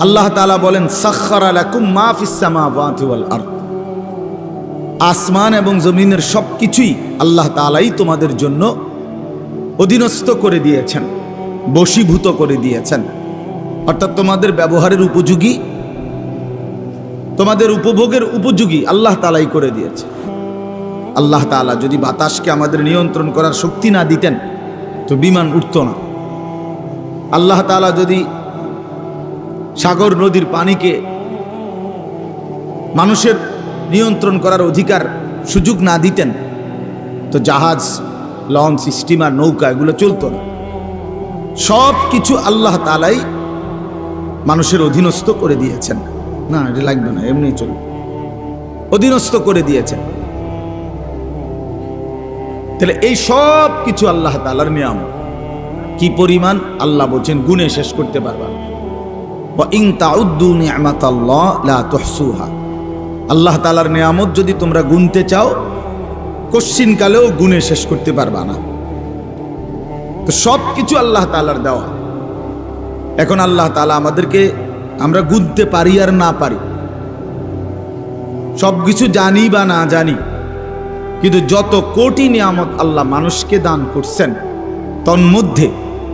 আল্লাহ তাআলা বলেন আসমান এবং জমিনের সব কিছুই আল্লাহ তাআলাই তোমাদের জন্য অধীনস্থ করে দিয়েছেন, বশীভূত করে দিয়েছেন। অর্থাৎ তোমাদের ব্যবহারের উপযোগী, তোমাদের উপভোগের উপযোগী আল্লাহ তালাই করে দিয়েছে। আল্লাহ তাআলা যদি বাতাসকে আমাদের নিয়ন্ত্রণ করার শক্তি না দিতেন, তো বিমান উঠত না। আল্লাহ তাআলা যদি সাগর নদীর পানিকে মানুষের নিয়ন্ত্রণ করার অধিকার সুযোগ না দিতেন, তো জাহাজ, লঞ্চ, স্টিমার, নৌকা, এগুলো চলতো না। সব কিছু আল্লাহ তালাই মানুষের অধীনস্থ করে দিয়েছেন। না, এটা লাগবে না, এমনি চলবে। অধীনস্থ করে দিয়েছেন। তাহলে এই সব কিছু আল্লাহ তালার নিয়ম কি পরিমাণ? আল্লাহ বলছেন, গুণে শেষ করতে পারবা আল্লাহ তালার নিয়ামত যদি তোমরা গুনতে চাও, কশ্চিন কালেও গুণে শেষ করতে পারবা না। তো সব কিছু আল্লাহ তালার দেওয়া। এখন আল্লাহ তালা আমাদেরকে আমরা গুনতে পারি আর না পারি সব কিছু জানি বা না জানি, কিন্তু যত কোটি নিয়ামত আল্লাহ মানুষকে দান করছেন, তন্মধ্যে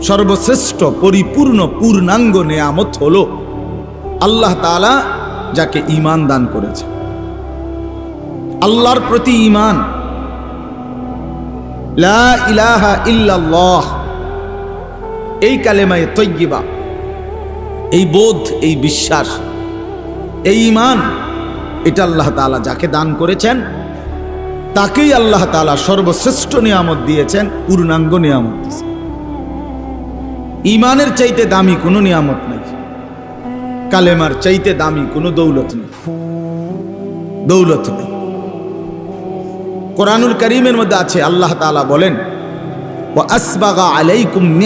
সর্বশ্রেষ্ঠ পরিপূর্ণ পূর্ণাঙ্গ নেয়ামত হল আল্লাহ তাআলা যাকে ঈমান দান করেছে। আল্লাহর প্রতি ঈমান। লা ইলাহা ইল্লাল্লাহ। এই কালেমায় তৈয়িবা। এই বোধ, এই বিশ্বাস, এই ঈমান, এটা আল্লাহ তাআলা যাকে দান করেছেন, তাকেই আল্লাহ তাআলা সর্বশ্রেষ্ঠ নিয়ামত দিয়েছেন, পূর্ণাঙ্গ নিয়ামত দিয়েছেন। ইমানের চাইতে দামি কোনো নিয়ামত নেই। কালেমার চাইতে দামি কোনো দৌলত নেই। দৌলত নেই। কোরআনুল করিমের মধ্যে আছে, আল্লাহ তাআলা বলেন আলাইকুম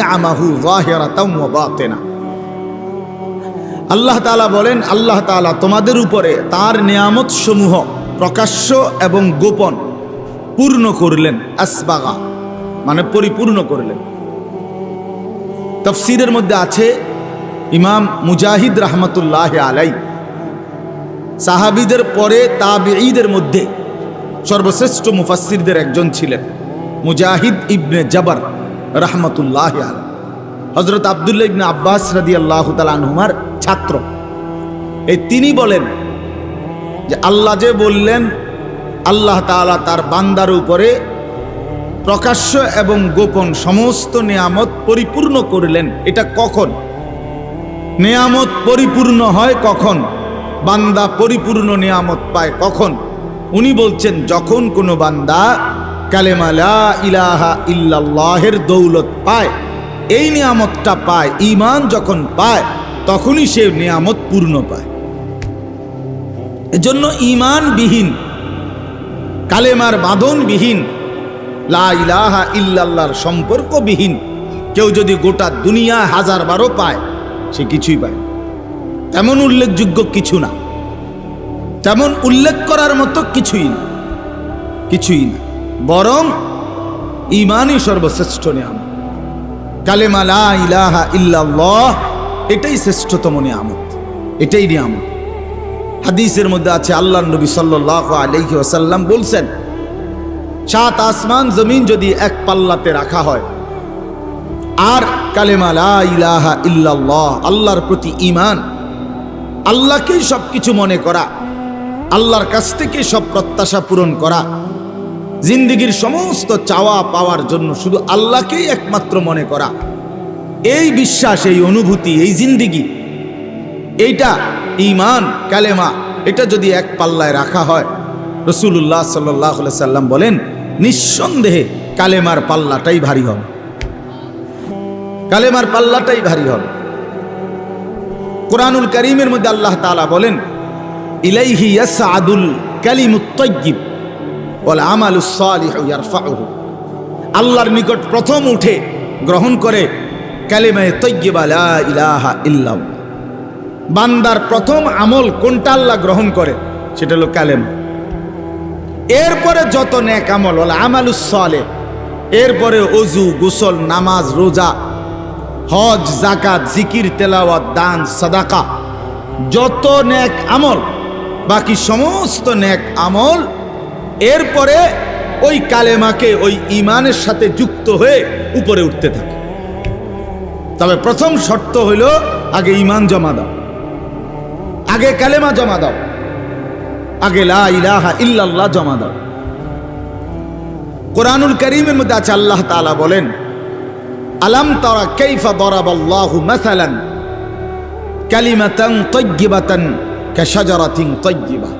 আল্লাহ বলেন, আল্লাহ তোমাদের উপরে তার নিয়ামত সমূহ প্রকাশ্য এবং গোপন পূর্ণ করলেন। আসবাগা মানে পরিপূর্ণ করলেন। তফসিরের মধ্যে আছে ইমাম মুজাহিদ রহমতুল্লাহ আলাই। সাহাবিদের পরে তাবেঈদের মধ্যে সর্বশ্রেষ্ঠ মুফাসসিরদের একজন ছিলেন মুজাহিদ ইবনে জবর রহমতুল্লাহ আলাই। হজরত আবদুল্লাহ ইবনে আব্বাস রাদি আল্লাহ তালুমার ছাত্র। এই তিনি বলেন যে আল্লাহ যে বললেন, আল্লাহ তাআলা তার বান্দার উপরে প্রকাশ্য এবং গোপন সমস্ত নিয়ামত পরিপূর্ণ করলেন। এটা কখন? নিয়ামত পরিপূর্ণ হয় কখন? বান্দা পরিপূর্ণ নিয়ামত পায় কখন? উনি বলছেন, যখন কোনো বান্দা কালেমালা ইলাহা ইল্লাল্লাহের দৌলত পায়, এই নিয়ামতটা পায়, ঈমান যখন পায়, তখনই সে নিয়ামত পূর্ণ পায়। এজন্য ঈমানবিহীন, কালেমার বাঁধনবিহীন লা ইলাহা ইল্লাল্লাহর সম্পর্কবিহীন। কেউ যদি গোটা দুনিয়া হাজার বারো পায়, সে কিছুই পায় তেমন উল্লেখযোগ্য কিছু না। তেমন উল্লেখ করার মতো কিছুই না। কিছুই না। বরং ইমানই সর্বশ্রেষ্ঠ নিয়াম কালেমা লা ইলাহা ইল্লাল্লাহ, এটাই শ্রেষ্ঠতম নিয়ামত। এটাই নিয়ামত। হাদিসের মধ্যে আছে আল্লাহ নবী সাল্লাল্লাহু আলাইহি ওয়াসাল্লাম বলছেন সাত আসমান জমিন যদি এক পাল্লাতে রাখা হয়। আর কালেমা ইলাহা ইল্লাল্লাহ, আল্লাহর প্রতি ঈমান, আল্লাহকেই সব কিছু মনে করা, আল্লাহর কাছ থেকে সব প্রত্যাশা পূরণ করা, জিন্দিগির সমস্ত চাওয়া পাওয়ার জন্য শুধু আল্লাহকেই একমাত্র মনে করা, এই বিশ্বাস, এই অনুভূতি, এই জিন্দিগি, এইটা ইমান কালেমা, এটা যদি এক পাল্লায় রাখা হয় রসুল্লাহ সাল্লাহ সাল্লাম বলেন নিঃসন্দেহে কালেমার পাল্লাটাই ভারী হবে। কালেমার পাল্লাটাই ভারী হবে। কোরআনুল করিমের মধ্যে আল্লাহ তাআলা বলেন, ইলাইহি ইয়াসআদুল কালিমুত তাইয়্যিব ওয়াল আমালুস সালিহু ইয়ারফাউহু। আল্লাহর নিকট প্রথম উঠে গ্রহণ করে কালিমায়ে লা ইলাহা ইল্লাল্লাহ। বান্দার প্রথম আমল কোনটা আল্লাহ গ্রহণ করে? সেটা হলো কালেমা। এরপরে যত নেক আমল হল আমালুস সালে, এরপরে অজু, গোসল, নামাজ, রোজা, হজ জাকাত জিকির, তেলাওয়াত, দান, সাদাকা, যত ন্যাক আমল, বাকি সমস্ত ন্যাক আমল, এরপরে ওই কালেমাকে, ওই ইমানের সাথে যুক্ত হয়ে উপরে উঠতে থাকে। তবে প্রথম শর্ত হইল, আগে ইমান জমা দাও। আগে কালেমা জমা দাও। আগে লা ইলাহা ইল্লাল্লাহ জমা দাও। কোরআনুল করিমের মধ্যে আছে আল্লাহ তাআলা বলেন, আলাম তারা কাইফা দরাবাল্লাহু মাসালান কালিমাতান তাইয়্যিবাতান কাশাজারাতিন তাইয়্যিবা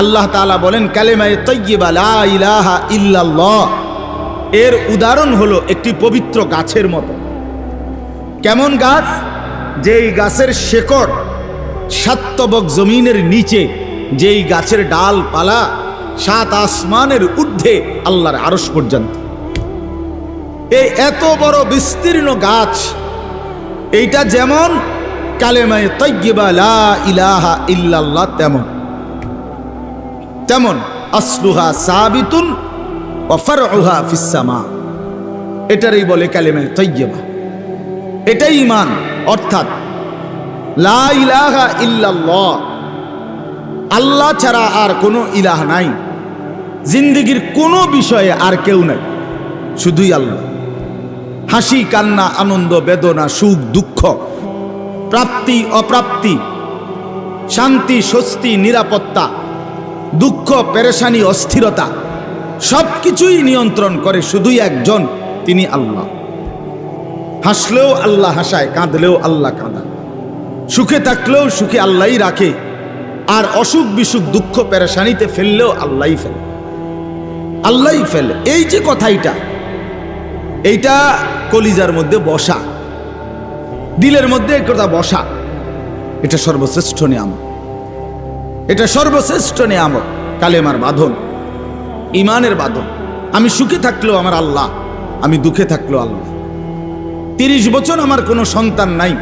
আল্লাহ তাআলা বলেন, কালেমায়ে তাইয়্যিবা লা ইলাহা ইল্লাল্লাহ। এর উদাহরণ হলো একটি পবিত্র গাছের মতো। কেমন গাছ? যেই গাছের শেকড় সাত্তবক জমিনের নিচে যেই গাছের ডাল পালা সাত আসমানের ঊর্ধ্বে আল্লাহর আরস পর্যন্ত। এই এত বড় বিস্তীর্ণ গাছ, এইটা যেমন কালেমায় তৈবা লা ইলাহা ইল্লাল্লাহ তেমন। তেমন আসলুহা সাবিতুন ওফারউহা ফিসামা এটারই বলে কালেমায় তৈবা এটাই ইমান অর্থাৎ লা ইলাহা ইল্লাল্লাহ। আল্লাহ ছাড়া আর কোনো ইলাহ নাই। জিন্দগির কোনো বিষয়ে আর কেউ নাই। শুধুই আল্লাহ। হাসি, কান্না, আনন্দ, বেদনা, সুখ, দুঃখ, প্রাপ্তি, অপ্রাপ্তি, শান্তি, স্বস্তি, নিরাপত্তা, দুঃখ, পেরেশানি, অস্থিরতা সব কিছুই নিয়ন্ত্রণ করে শুধুই একজন, তিনি আল্লাহ। হাসলেও আল্লাহ হাসায়, কাঁদলেও আল্লাহ কাঁদায় সুখে থাকলেও সুখে আল্লাহই রাখে। আর অসুখ বিসুখ দুঃখ পেরেশানিতে ফেললেও আল্লাহই ফেলে। আল্লাহই ফেলে। এই যে কথাইটা এইটা কলিজার মধ্যে বসা, দিলের মধ্যে কথা বসা, এটা সর্বশ্রেষ্ঠ নিয়ামত। এটা সর্বশ্রেষ্ঠ নিয়ামত, কালেমার বাঁধন ইমানের বাঁধন। আমি সুখে থাকলেও আমার আল্লাহ, আমি দুঃখে থাকলেও আল্লাহ। তিরিশ বছর আমার কোনো সন্তান নাই,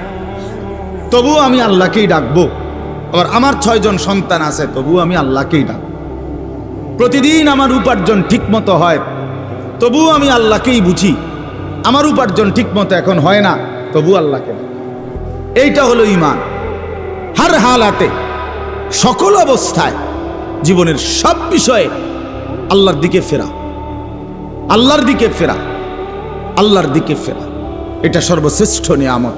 তবুও আমি আল্লাহকেই ডাকবো। আবার আমার ছয়জন সন্তান আছে, তবুও আমি আল্লাহকেই ডাকবো প্রতিদিন আমার উপার্জন ঠিকমতো হয়, তবুও আমি আল্লাহকেই বুঝি। আমার উপার্জন ঠিকমতো এখন হয় না তবু আল্লাহকে এইটা হলো ইমান হার হালাতে, সকল অবস্থায় জীবনের সব বিষয়ে আল্লাহর দিকে ফেরা। আল্লাহর দিকে ফেরা, আল্লাহর দিকে ফেরা। এটা সর্বশ্রেষ্ঠ নিয়ামত।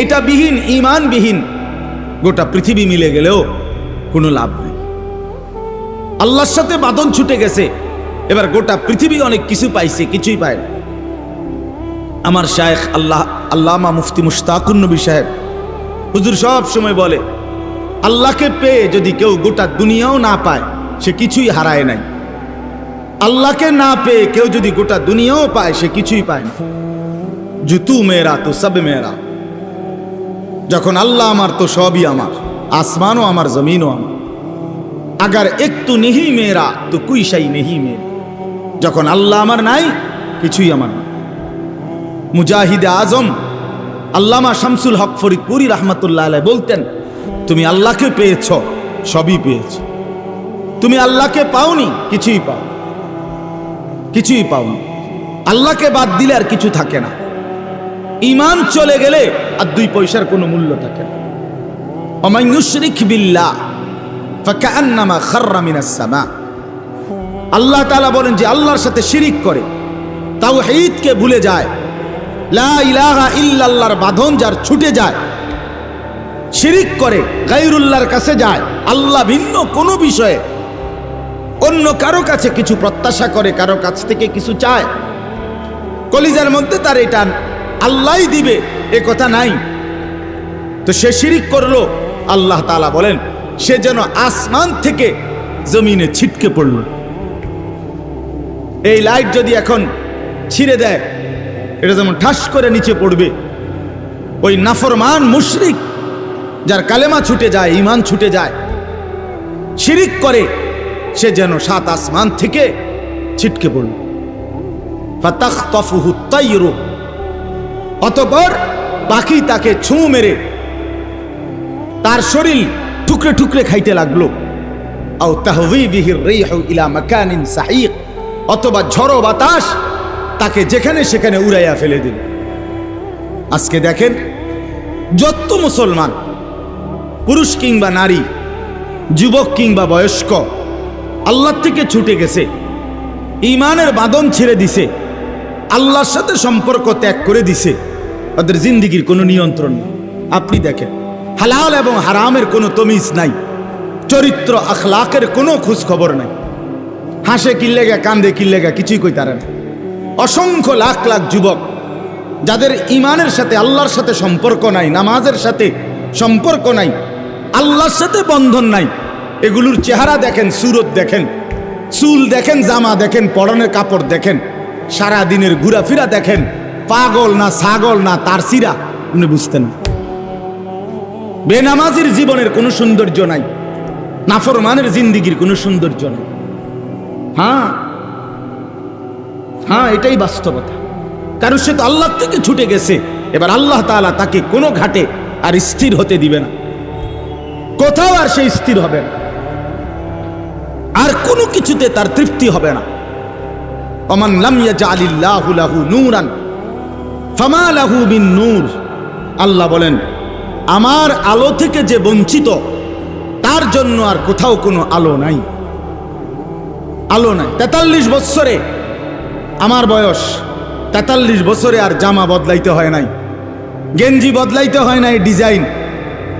এটা বিহীন ইমান বিহীন গোটা পৃথিবী মিলে গেলেও কোনো লাভ নেই। আল্লাহর সাথে বাদন ছুটে গেছে। এবার গোটা পৃথিবী অনেক কিছু পাইছে, কিছুই পায় না। আমার শায়েখ আল্লাহ, আল্লামা মুফতি মুশতাকুন নবী সাহেব, হুজুর সব সময় বলে, আল্লাহকে পেয়ে যদি কেউ গোটা দুনিয়াও না পায়, সে কিছুই হারায় নাই। আল্লাহকে না পেয়ে কেউ যদি গোটা দুনিয়াও পায়, সে কিছুই পায় না। জুতু মেয়েরা তো সব মেয়েরা। যখন আল্লাহ আমার তো সবই আমার, আসমানও আমার, জমিনও আমার। আগার একটু নেহি মেয়েরা, তো কুইসাই নেহি মেয়ে যখন আল্লাহ আমার নাই, কিছুই আমার না মুজাহিদে আজম, আল্লামা শামসুল হক ফরিদপুরি রহমতুল্লাহ আলাই বলতেন, তুমি আল্লাহকে পেয়েছ, সবই পেয়েছ। তুমি আল্লাহকে পাওনি, কিছুই পাও কিছুই পাওনি। আল্লাহকে বাদ দিলে আর কিছু থাকে না। ইমান চলে গেলে আর দুই পয়সার কোনো মূল্য থাকে না। অমায়ুশরিক বিল্লাহ ফাকান্নামা খাররা মিনাস সামা। আল্লাহ তাআলা বলেন যে আল্লাহর সাথে শিরিক করে, তাওহীদকে ভুলে যায়, লা ইলাহা ইল্লাল্লাহর বাঁধন যার ছুটে যায়, শিরিক করে গাইরুল্লাহর কাছে যায়, আল্লাহ ভিন্ন কোনো বিষয়ে অন্য কারও কাছে কিছু প্রত্যাশা করে, কারও কাছ থেকে কিছু চায়। কলিজার মধ্যে তার এটা আল্লাহই দিবে, এ কথা নাই। তো সে শিরিক করল, আল্লাহ তালা বলেন, সে যেন আসমান থেকে জমিনে ছিটকে পড়ল। এই লাইট যদি এখন ছিঁড়ে দেয়, এটা যেমন ঠাস করে নিচে পড়বে, ওই নাফরমান মুশরিক, যার কালেমা ছুটে যায় ইমান ছুটে যায়, শিরিক করে, সে যেন সাত আসমান থেকে ছিটকে পড়ল। ফাতাখতাফুহু তাইরু। অতঃপর পাখি তাকে ছুঁ মেরে তার শরীর টুকরে টুকরে খাইতে লাগল। অথবা ঝড়ো বাতাস তাকে যেখানে সেখানে উড়াইয়া ফেলে দিল। আজকে দেখেন যত মুসলমান, পুরুষ কিংবা নারী, যুবক কিংবা বয়স্ক আল্লাহর থেকে ছুটে গেছে ইমানের বাদন ছেড়ে দিছে, আল্লাহর সাথে সম্পর্ক ত্যাগ করে দিছে। ওদের জিন্দিগির কোনো নিয়ন্ত্রণ নেই। আপনি দেখেন, হালাল এবং হারামের কোনো তমিজ নাই, চরিত্র, আখলাকের কোনো খোঁজ খবর নাই। হাসে, কিল্লে কিল্লেগা কান্দে কিল্লেগা কিছুই কই তারা না। অসংখ্য লাখ লাখ যুবক, যাদের ইমানের সাথে আল্লাহর সাথে সম্পর্ক নাই, নামাজের সাথে সম্পর্ক নাই, আল্লাহর সাথে বন্ধন নাই, এগুলোর চেহারা দেখেন, সুরত দেখেন, চুল দেখেন, জামা দেখেন, পরনের কাপড় দেখেন সারা দিনের ঘোরাফেরা দেখেন পাগল না ছাগল না তার সিরা, আপনি বুঝতেন। বেনামাজির জীবনের কোনো সৌন্দর্য নাই, নাফরমানের জিন্দিগির কোনো সৌন্দর্য নাই। হ্যাঁ হ্যাঁ এটাই বাস্তবতা। কারণ সে তো আল্লাহ থেকে ছুটে গেছে, এবার আল্লাহ তাআলা তাকে কোনো ঘাটে আর স্থির হতে দিবে না। কোথাও আর সে স্থির হবে না। আর কোনো কিছুতে তার তৃপ্তি হবে না। অমান লাম ইয়াজআলিল্লাহু লাহু নূরান ফামা বিন নূর। আল্লাহ বলেন, আমার আলো থেকে যে বঞ্চিত, তার জন্য আর কোথাও কোনো আলো নাই। আলো নাই। তেতাল্লিশ বৎসরে আমার বয়স, তেতাল্লিশ বছরে আর জামা বদলাইতে হয় নাই। গেঞ্জি বদলাইতে হয় নাই ডিজাইন।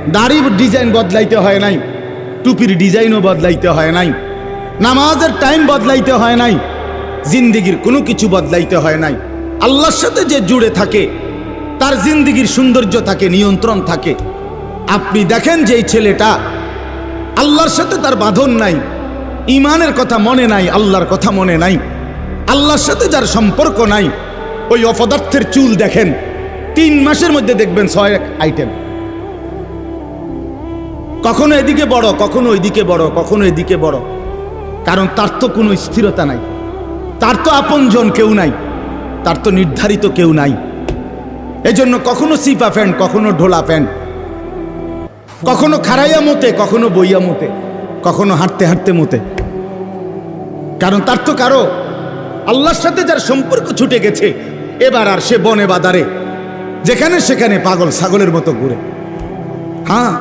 দাড়ির ডিজাইন বদলাইতে হয় নাই। টুপির ডিজাইনও বদলাইতে হয় নাই। নামাজের টাইম বদলাইতে হয় নাই। জিন্দিগির কোনো কিছু বদলাইতে হয় নাই। আল্লাহর সাথে যে জুড়ে থাকে, তার জিন্দিগির সৌন্দর্য থাকে, নিয়ন্ত্রণ থাকে। আপনি দেখেন যে ছেলেটা আল্লাহর সাথে তার বাঁধন নাই ইমানের কথা মনে নাই, আল্লাহর কথা মনে নাই। আল্লাহর সাথে যার সম্পর্ক নাই, ওই অপদার্থের চুল দেখেন, তিন মাসের মধ্যে দেখবেন ছয় এক আইটেম। কখনো এদিকে বড়, কখনো ওইদিকে বড়, কখনো এদিকে বড়। কারণ তার তো কোনো স্থিরতা নাই, তার তো আপনজন কেউ নাই। তার তো নির্ধারিত কেউ নাই। এজন্য কখনো সিপা প্যান্ট কখনো ঢোলা প্যান্ট কখনো খারাইয়া মতে, কখনো বইয়া মতে, কখনো হাঁটতে হাঁটতে মতে। কারণ তার তো কারও আল্লাহর সাথে যার সম্পর্ক ছুটে গেছে, এবার আর সে বনে বাদারে, যেখানে সেখানে পাগল ছাগলের মতো ঘুরে। হ্যাঁ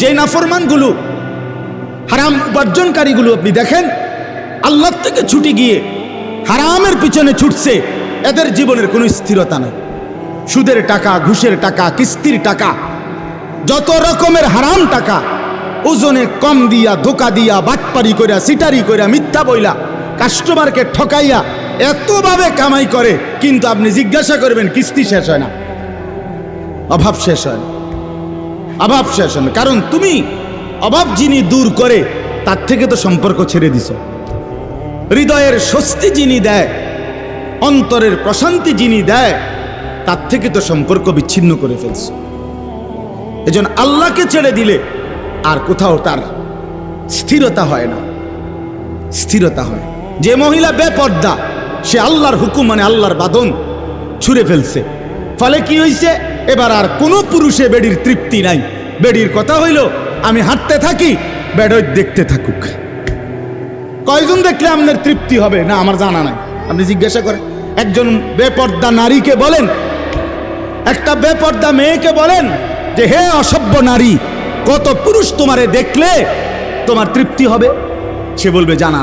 যে নাফরমানগুলো, হারাম উপার্জনকারীগুলো আপনি দেখেন আল্লাহ থেকে ছুটি গিয়ে হারামের পিছনে ছুটছে এদের জীবনের কোনো স্থিরতা নাই। সুদের টাকা, ঘুষের টাকা, কিস্তির টাকা, যত রকমের হারাম টাকা, ওজনে কম দিয়া, ধোকা দিয়া, বাটপারি কইরা, সিটারি কইরা, মিথ্যা বইলা কাস্টমারকে ঠকাইয়া এতভাবে কামাই করে, কিন্তু আপনি জিজ্ঞাসা করবেন, কিস্তি শেষ হয় না। অভাব শেষ হয় না। অভাব শেষ হয় না। কারণ তুমি অভাব যিনি দূর করে, তার থেকে তো সম্পর্ক ছেড়ে দিছ। হৃদয়ের স্বস্তি যিনি দেয় অন্তরের প্রশান্তি যিনি দেয়, তার থেকে তো সম্পর্ক বিচ্ছিন্ন করে ফেলছ। এজন আল্লাহকে ছেড়ে দিলে আর কোথাও তার স্থিরতা হয় না। স্থিরতা হয়। যে মহিলা বেপর্দা, সে আল্লাহর হুকুম মানে আল্লাহর বাদন ছুঁড়ে ফেলছে। ফলে কি হইছে? এবার আর কোনো পুরুষে বেডির তৃপ্তি নাই। বেডির কথা হইল, আমি হাঁটতে থাকি বেডর দেখতে থাকুক। কয়জন দেখলে আপনার তৃপ্তি হবে? না, আমার জানা নাই। আপনি জিজ্ঞাসা করেন। একজন বেপর্দা নারীকে বলেন, একটা বেপর্দা মেয়েকে বলেন যে, হে অসভ্য নারী, কত পুরুষ তোমারে দেখলে তোমার তৃপ্তি হবে? সে বলবে, জানা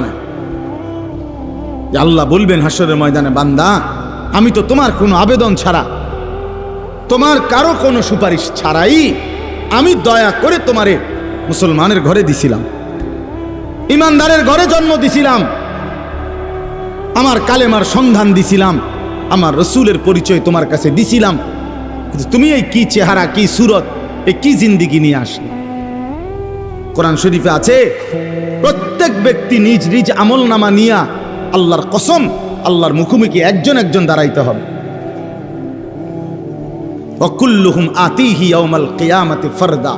যে আল্লাহ বলবেন, হাসরের ময়দানে, বান্দা, আমি তো তোমার কোনো আবেদন ছাড়া, তোমার কারও কোনো সুপারিশ ছাড়াই আমি দয়া করে তোমারে মুসলমানের ঘরে দিছিলাম। ইমানদারের ঘরে জন্ম দিছিলাম। আমার কালেমার সন্ধান দিছিলাম। আমার রসুলের পরিচয় তোমার কাছে দিছিলাম। তুমি এই কি চেহারা, কি সুরত, এই কি জিন্দিগি নিয়ে আসলে? কোরআন শরীফে আছে, প্রত্যেক ব্যক্তি নিজ নিজ আমল নামা নিয়া আল্লাহর কসম, আল্লাহর মুখোমুখি একজন একজন দাঁড়াইতে হবে। অকুল্লুহুম আতিহি ইয়াউমাল কিয়ামাতি ফারদা।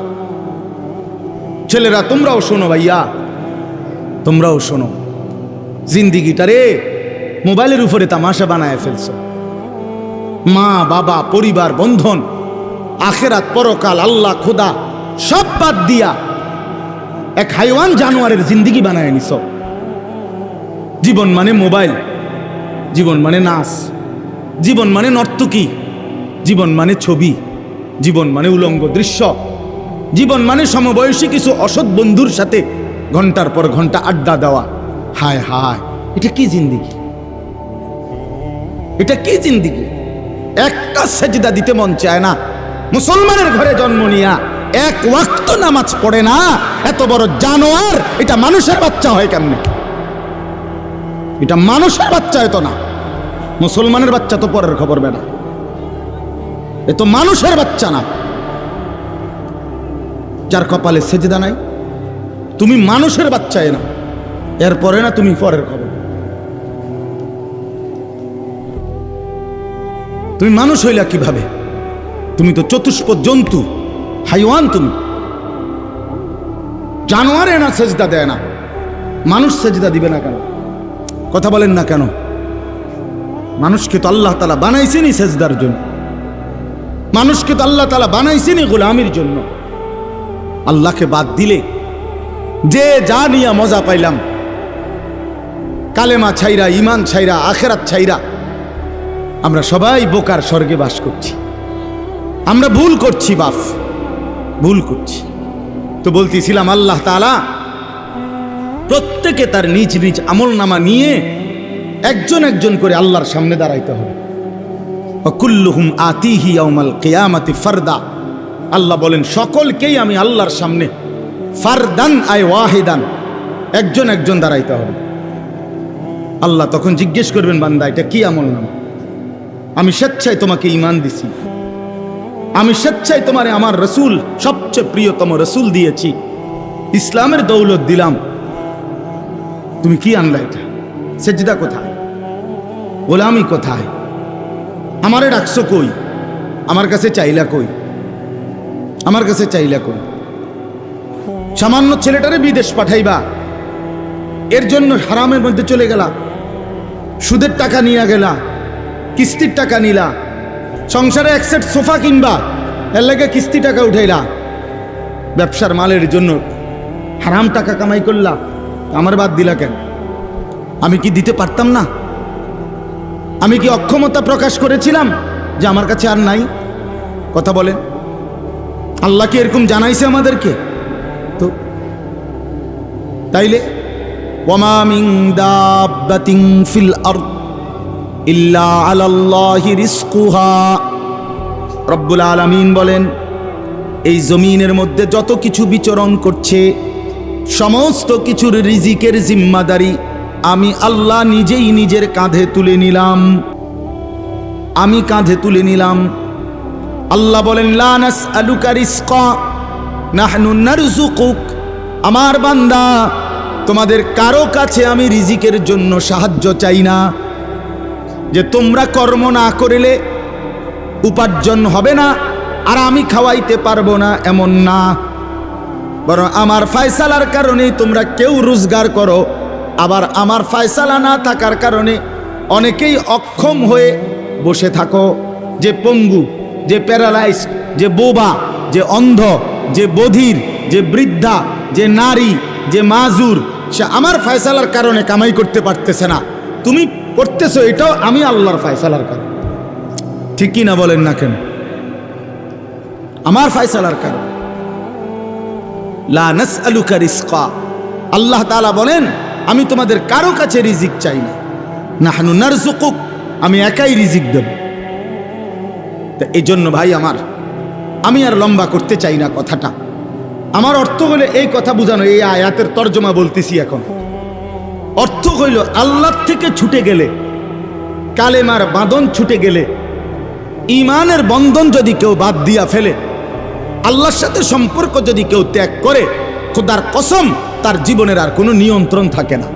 ছেলেরা, তোমরাও শোনো ভাইয়া, তোমরাও শোনো। জিন্দিগিটা রে মোবাইলের উপরে তামাশা বানায় ফেলছ। মা, বাবা, পরিবার, বন্ধন, আখেরাত, পরকাল, আল্লাহ, খোদা, সব বাদ দিয়া এক হাইওয়ান জানোয়ারের জিন্দিগি বানায় নিছ। জীবন মানে মোবাইল, জীবন মানে নাচ, জীবন মানে নর্তকী, জীবন মানে ছবি, জীবন মানে উলঙ্গ দৃশ্য, জীবন মানে সমবয়সী কিছু অসৎ বন্ধুর সাথে ঘণ্টার পর ঘণ্টা আড্ডা দেওয়া। হায় হায়, এটা কি জিন্দিগি? এটা কি জিন্দিগি? একটা সেজদা দিতে মন চায় না। মুসলমানের ঘরে জন্ম নিয়া এক ওয়াক্ত নামাজ পড়ে না। এত বড় জানোয়ার, এটা মানুষের বাচ্চা হয় কেমনে? এটা মানুষের বাচ্চা হয়তো না। মুসলমানের বাচ্চা তো পরের খবর বেনা এ তো মানুষের বাচ্চা না। যার কপালে সেজদা নাই, তুমি মানুষের বাচ্চা এ না। এরপরে না তুমি পরের খবর। তুমি মানুষ হইলা কীভাবে? তুমি তো চতুষ্প জন্তু, হাইওয়ান তুমি। জানোয়ারে না সেজদা দেয় না, মানুষ সেজদা দিবে না কেন? কথা বলেন না কেন? মানুষকে তো আল্লাহ তালা বানাইছেনই সেজদার জন্য। মানুষকে তো আল্লাহ তালা বানাইছেনই গোলামির জন্য। আল্লাহকে বাদ দিলে যে যা নিয়ে মজা পাইলাম, কালেমা ছাইরা ইমান ছাইরা, আখেরাত ছাইরা আমরা সবাই বোকার স্বর্গে বাস করছি। আমরা ভুল করছি, বাপ। ভুল করছি। তো বলতেছিলাম, আল্লাহ তালা প্রত্যেকে তার নিজ নিজ আমল নামা নিয়ে একজন একজন করে আল্লাহর সামনে দাঁড়াইতে হবে। অকুল্লুহুম আতিহি ইয়াউমাল কেয়ামাতি ফারদা। আল্লাহ বলেন, সকলকেই আমি আল্লাহর সামনে ফারদান আয় ওয়াহিদান একজন একজন দাঁড়াইতে হবে। আল্লাহ তখন জিজ্ঞেস করবেন, বান্দা, এটা কি আমল নাম আমি স্বেচ্ছায় তোমাকে ইমান দিছি। আমি স্বেচ্ছায় তোমারে আমার রসুল, সবচেয়ে প্রিয়তম রসুল দিয়েছি। ইসলামের দৌলত দিলাম। তুমি কি আনলা এটা? সেজদা কোথায়? গোলামি কোথায়? আমারে ডাকছো কই? আমার কাছে চাইলা কই? আমার কাছে চাইলা কই? সামান্য ছেলেটারে বিদেশ পাঠাইবা। এর জন্য হারামের মধ্যে চলে গেলা। সুদের টাকা নিয়ে গেলা। কিস্তির টাকা নিলা। সংসারে এক সেট সোফা কিনবা, এর লাগে কিস্তি টাকা উঠাইলা। ব্যবসার মালের জন্য হারাম টাকা কামাই করলা, আমার বাদ দিলা কেন? আমি কি দিতে পারতাম না? আমি কি অক্ষমতা প্রকাশ করেছিলাম যে আমার কাছে আর নাই? কথা বলেন। আল্লাহ কি এরকম জানাইছে আমাদেরকে? তো তাইলে মিন দাব্বাতিন ফিল আরদ ইল্লা আলাল্লাহি রিজকুহা। রব্বুল আলামিন বলেন, এই জমিনের মধ্যে যত কিছু বিচরণ করছে, সমস্ত কিছুর রিজিকের জিম্মাদারি আমি আল্লাহ নিজেই নিজের কাঁধে তুলে নিলাম। আমি কাঁধে তুলে নিলাম। আল্লাহ বলেন লানাস আলুকা রিস্কা নাহনু নারজুকুক আমার বান্দা, তোমাদের কারও কাছে আমি রিজিকের জন্য সাহায্য চাই না। যে তোমরা কর্ম না করিলে উপার্জন হবে না, আর আমি খাওয়াইতে পারব না এমন না। বরং আমার ফায়সালার কারণে তোমরা কেউ রোজগার করো। আবার আমার ফায়সালা না থাকার কারণে অনেকেই অক্ষম হয়ে বসে থাকো। যে পঙ্গু, যে প্যারালাইজ যে বোবা, যে অন্ধ, যে বধির, যে বৃদ্ধা, যে নারী, যে মাজুর, সে আমার ফায়সালার কারণে কামাই করতে পারতেছে না। তুমি করতেছো, এটাও আমি আল্লাহর ফায়সালার কারণ। ঠিক কি না বলেন না কেন? আমার ফায়সালার কারণ। লা নাসআলুকা রিজকা। আল্লাহ তাআলা বলেন, আমি তোমাদের কারও কাছে রিজিক চাই না। নাহনু নারজুকুক আমি একাই রিজিক দেব। তা এই জন্য ভাই আমার, আমি আর লম্বা করতে চাই না কথাটা। আমার অর্থ হলে এই কথা বোঝানো, এই আয়াতের তর্জমা বলতেছি এখন। অর্থ হইল আল্লাহ থেকে ছুটে গেলে, কালেমার বাঁধন ছুটে গেলে ইমানের বন্ধন যদি কেউ বাদ দিয়া ফেলে, আল্লাহর সাথে সম্পর্ক যদি কেউ ত্যাগ করে, খোদার কসম তার জীবনের আর কোনো নিয়ন্ত্রণ থাকে না।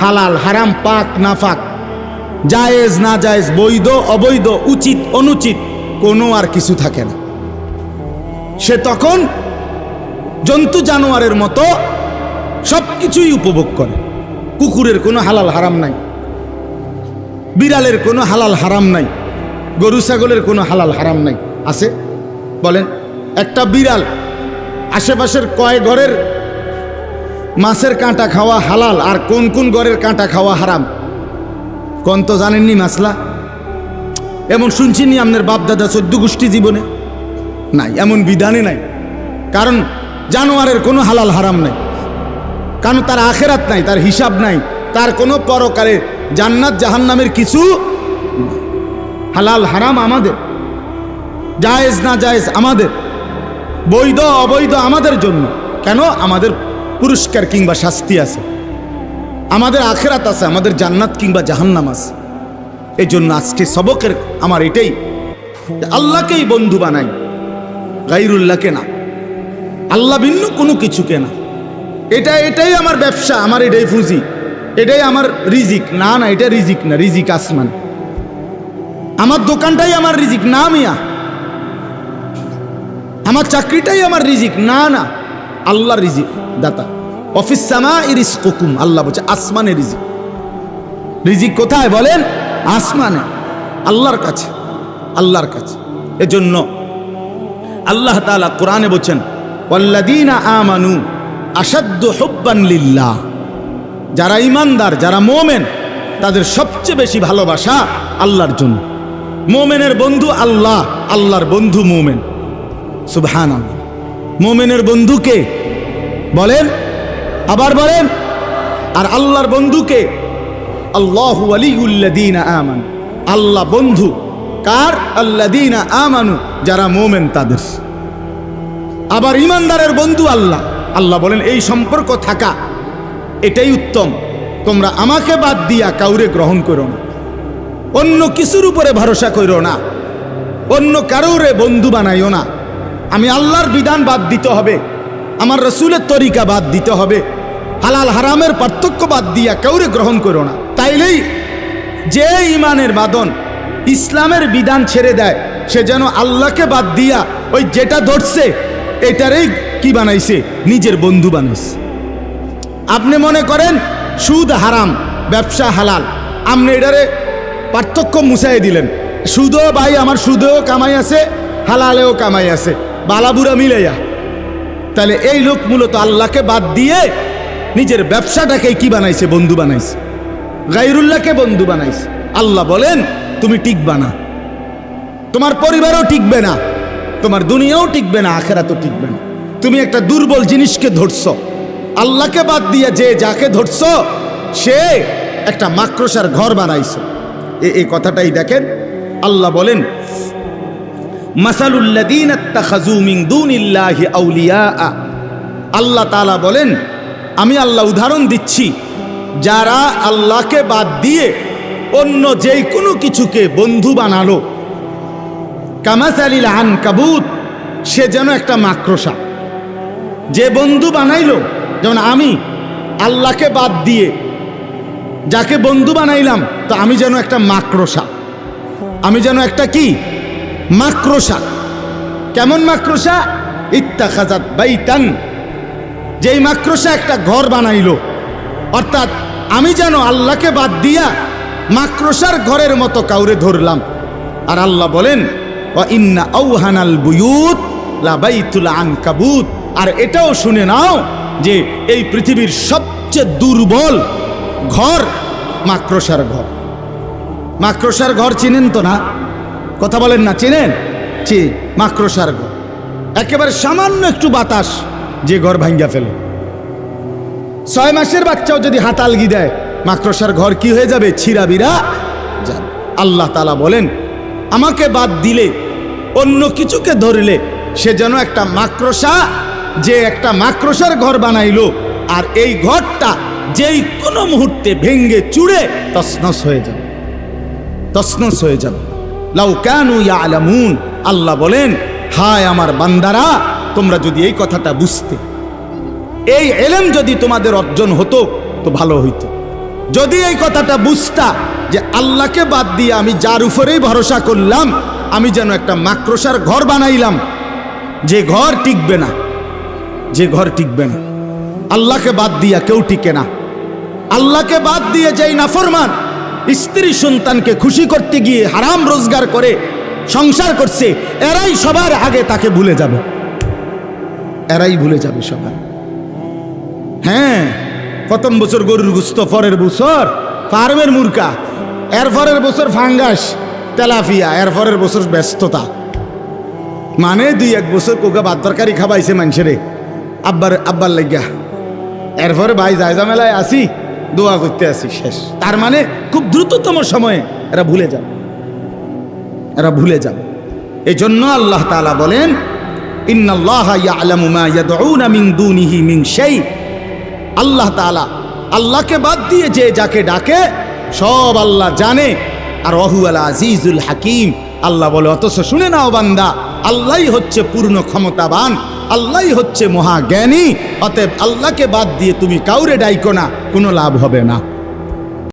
হালাল, হারাম, পাক না ফাক জায়েজ না জায়েজ বৈধ, অবৈধ, উচিত, অনুচিত, কোনো আর কিছু থাকে না। সে তখন জন্তু জানোয়ারের মতো সব কিছুই উপভোগ করে। কুকুরের কোনো হালাল হারাম নাই। বিড়ালের কোনো হালাল হারাম নাই। গরু, ছাগলের কোনো হালাল হারাম নাই। আছে? বলেন, একটা বিড়াল আশেপাশের কয় ঘরের মাছের কাঁটা খাওয়া হালাল আর কোন কোন ঘরের কাঁটা খাওয়া হারাম? কোন তো জানেননি মাসলা এমন শুনছি নি আপনার বাপ দাদা চোদ্দ গোষ্ঠী জীবনে? নাই, এমন বিধানে নাই। কারণ জানোয়ারের কোনো হালাল হারাম নাই। কারণ তার আখেরাত নাই, তার হিসাব নাই। তার কোনো পরকারে জান্নাত জাহান্নামের কিছু হালাল, হারাম আমাদের। জায়েজ না জায়েজ আমাদের। বৈধ, অবৈধ আমাদের জন্য। কেন? আমাদের পুরস্কার কিংবা শাস্তি আছে। আমাদের আখেরাত আছে, আমাদের জান্নাত কিংবা জাহান্নাম আছে। এই জন্য আজকে সবকের আমার এটাই আল্লাহকেই বন্ধু বানাই। গাইরুল্লাহকে না। আল্লাহ ভিন্ন কোনো কিছুকে না। এটা, এটাই আমার ব্যবসা, আমার এটাই ফুজি এটাই আমার রিজিক। না না, এটা রিজিক না, রিজিক আসমান। আমার দোকানটাই আমার রিজিক। না, মিয়া। আমার চাকরিটাই আমার রিজিক। না না, আল্লাহর রিজিক, দাতা। অফিস সামা ইরিস কুকুম আল্লাহ বলছে আসমানে রিজিক। রিজিক কোথায় বলেন? আসমানে। আল্লাহর কাছে আল্লাহর কাছে। এজন্য আল্লাহ তাআলা কোরআনে বলছেন আমানু আসাদ্দ হুব্বান লিল্লাহ। যারা ইমানদার যারা মোমেন, তাদের সবচেয়ে বেশি ভালোবাসা আল্লাহর জন্য। মোমেনের বন্ধু আল্লাহ, আল্লাহর বন্ধু মোমেন। সুবহান মোমেনের বন্ধুকে বলেন, আবার বলেন, আর আল্লাহর বন্ধুকে আল্লাহু আলিউল্লাদিনা আমান। আল্লাহ বন্ধু কার? আল্লাদিনা আমানু, যারা মোমেন তাদের। আবার ইমানদারের বন্ধু আল্লাহ। আল্লাহ বলেন, এই সম্পর্ক থাকা, এটাই উত্তম। তোমরা আমাকে বাদ দিয়া কাউরে গ্রহণ করো না। অন্য কিছুর উপরে ভরসা করো না। অন্য কারোরে বন্ধু বানাইও না। আমি আল্লাহর বিধান বাদ দিতে হবে। আমার রসুলের তরিকা বাদ দিতে হবে। হালাল হারামের পার্থক্য বাদ দিয়া কাউরে গ্রহণ করো না। তাইলেই যে ইমানের বাদন ইসলামের বিধান ছেড়ে দেয়, সে যেন আল্লাহকে বাদ দিয়া ওই যেটা ধরছে, এটারই কি বানাইছে? নিজের বন্ধু বানাইছে। আপনি মনে করেন সুদ হারাম, ব্যবসা হালাল। আপনি এটারে পার্থক্য মুছাই দিলেন। সুদও ভাই, আমার সুদেও কামাই আছে, হালালেও কামাই আছে। বালাবুরা মিলাইয়া। তাহলে এই লোক মূলত আল্লাহকে বাদ দিয়ে নিজের ব্যবসাটাকে কি বানাইছে? বন্ধু বানাইছে। গাইরুল্লাহকে বন্ধু বানাইছে। আল্লাহ বলেন, তুমি টিকবা না। তোমার পরিবারও টিকবে না। তোমার দুনিয়াও টিকবে না, আখেরাতও টিকবে না। তুমি একটা দুর্বল জিনিসকে ধরছ। আল্লাহকে বাদ দিয়ে যে যাকে ধরছ, সে একটা মাক্রসার ঘর বানাইছ। এই কথাটাই দেখেন আল্লাহ বলেন মাসালুল্লাদিন আল্লাহ তাআলা বলেন, আমি আল্লাহ উদাহরণ দিচ্ছি, যারা আল্লাহকে বাদ দিয়ে অন্য যেই কোনো কিছুকে বন্ধু বানালো। কামাসালিল আন কাবুত সে যেন একটা মাক্রসা যে বন্ধু বানাইলো, যেমন আমি, আল্লাহকে বাদ দিয়ে যাকে বন্ধু বানাইলাম, তো আমি যেন একটা মাক্রসা আমি যেন একটা কি? মাক্রসা কেমন মাক্রসা ইত্তা খাজাত বাইতান। যেই মাক্রসা একটা ঘর বানাইল, অর্থাৎ আমি যেন আল্লাহকে বাদ দিয়া মাক্রসার ঘরের মতো কাউরে ধরলাম। আর আল্লাহ বলেন, "ওয়া ইন্না আউহানাল বুয়ুত লাবাইতুল আনকাবুত। আর এটাও শুনে নাও যে এই পৃথিবীর সবচেয়ে দুর্বল ঘর মাক্রসার ঘর। মাক্রসার ঘর চিনেন তো না? কথা বলেন না, চেনেন? চি মাক্রসার ঘর। একেবারে সামান্য একটু বাতাস যে ঘর ভাঙ্গা ফেলে। ছয় মাসের বাচ্চাও যদি হাতালগি দেয়, মাক্রসার ঘর কি হয়ে যাবে? ছিঁড়াবিরা যাবে। আল্লাহ তালা বলেন, আমাকে বাদ দিলে, অন্য কিছুকে ধরলে সে যেন একটা মাক্রসা যে একটা মাক্রসার ঘর বানাইলো, আর এই ঘরটা যেই কোনো মুহূর্তে ভেঙ্গে চুড়ে তসনস হয়ে যাবে। তসনস হয়ে যাবে। লাউ কেন ইয়া আলামুন আল্লাহ বলেন, হায় আমার বান্দারা, তোমরা যদি এই কথাটা বুঝতে, এই এলেম যদি তোমাদের অর্জন হতো, তো ভালো হইতো। যদি এই কথাটা বুঝতা যে আল্লাহকে বাদ দিয়ে আমি যার উপরেই ভরসা করলাম, আমি যেন একটা মাক্রসার ঘর বানাইলাম, যে ঘর টিকবে না। যে ঘর টিকবে না। আল্লাহকে বাদ দিয়া কেউ টিকে না। আল্লাহকে বাদ দিয়ে যেই নাফরমান স্ত্রী সন্তানকে খুশি করতে গিয়ে হারাম রোজগার করে, সংসার করছে, এরাই সবার আগে তাকে ভুলে যাবে। এরাই ভুলে যাবে সবার। হ্যাঁ প্রথম বছর গরুর গুস্ত, পরের বছর ফার্মের মুরকা এর পরের বছর ফাঙ্গাস তেলাফিয়া এরপরের বছর ব্যস্ততা। মানে দুই এক বছর কোকা ভাত তরকারি খাবাইছে মানুষেরে। আব্বার আব্বার লাগিয়া। এরপরে ভাই জায়জা মেলায় আসি, দোয়া করতে আসি, শেষ। তার মানে খুব দ্রুততম সময়ে এরা ভুলে যাবে। এরা ভুলে যাবে। এই জন্য আল্লাহ তাআলা বলেন আল্লাহ তাআলা আল্লাহকে বাদ দিয়ে যে যাকে ডাকে, সব আল্লাহ জানে। আর অহু আল আজিজুল হাকিম, আল্লাহ বলে, অথচ শুনে নাও বান্দা, আল্লাহই হচ্ছে পূর্ণ ক্ষমতাবান। আল্লাহই হচ্ছে মহাজ্ঞানী, অতএব আল্লাহকে বাদ দিয়ে তুমি কাউরে ডাইকো না, কোনো লাভ হবে না।